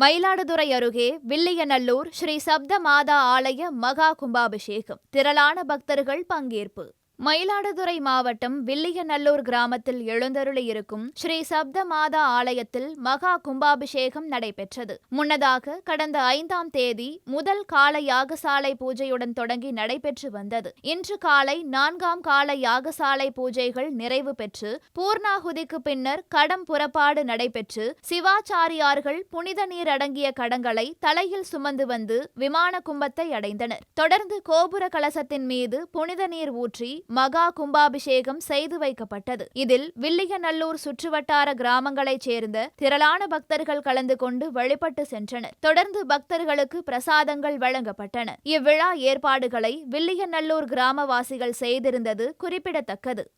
மயிலாடுதுறை அருகே வில்லியநல்லூர் ஸ்ரீ சப்த மாதா ஆலய மகா கும்பாபிஷேகம். திரளான பக்தர்கள் பங்கேற்பு. மயிலாடுதுறை மாவட்டம் வில்லியநல்லூர் கிராமத்தில் எழுந்தருளி இருக்கும் ஸ்ரீ சப்த மாதா ஆலயத்தில் மகா கும்பாபிஷேகம் நடைபெற்றது. முன்னதாக கடந்த ஐந்தாம் தேதி முதல் கால யாகசாலை பூஜையுடன் தொடங்கி நடைபெற்று வந்தது. இன்று காலை நான்காம் கால யாகசாலை பூஜைகள் நிறைவு பெற்று பூர்ணாகுதிக்கு பின்னர் கடம் புறப்பாடு நடைபெற்று சிவாச்சாரியார்கள் புனித நீர் அடங்கிய கடங்களை தலையில் சுமந்து வந்து விமான கும்பத்தை அடைந்தனர். தொடர்ந்து கோபுர கலசத்தின் மீது புனித நீர் ஊற்றி மகா கும்பாபிஷேகம் செய்து வைக்கப்பட்டது. இதில் வில்லியநல்லூர் சுற்றுவட்டார கிராமங்களைச் சேர்ந்த திரளான பக்தர்கள் கலந்து கொண்டு வழிபட்டு சென்றனர். தொடர்ந்து பக்தர்களுக்கு பிரசாதங்கள் வழங்கப்பட்டன. இவ்விழா ஏற்பாடுகளை வில்லியநல்லூர் கிராமவாசிகள் செய்திருந்தது குறிப்பிடத்தக்கது.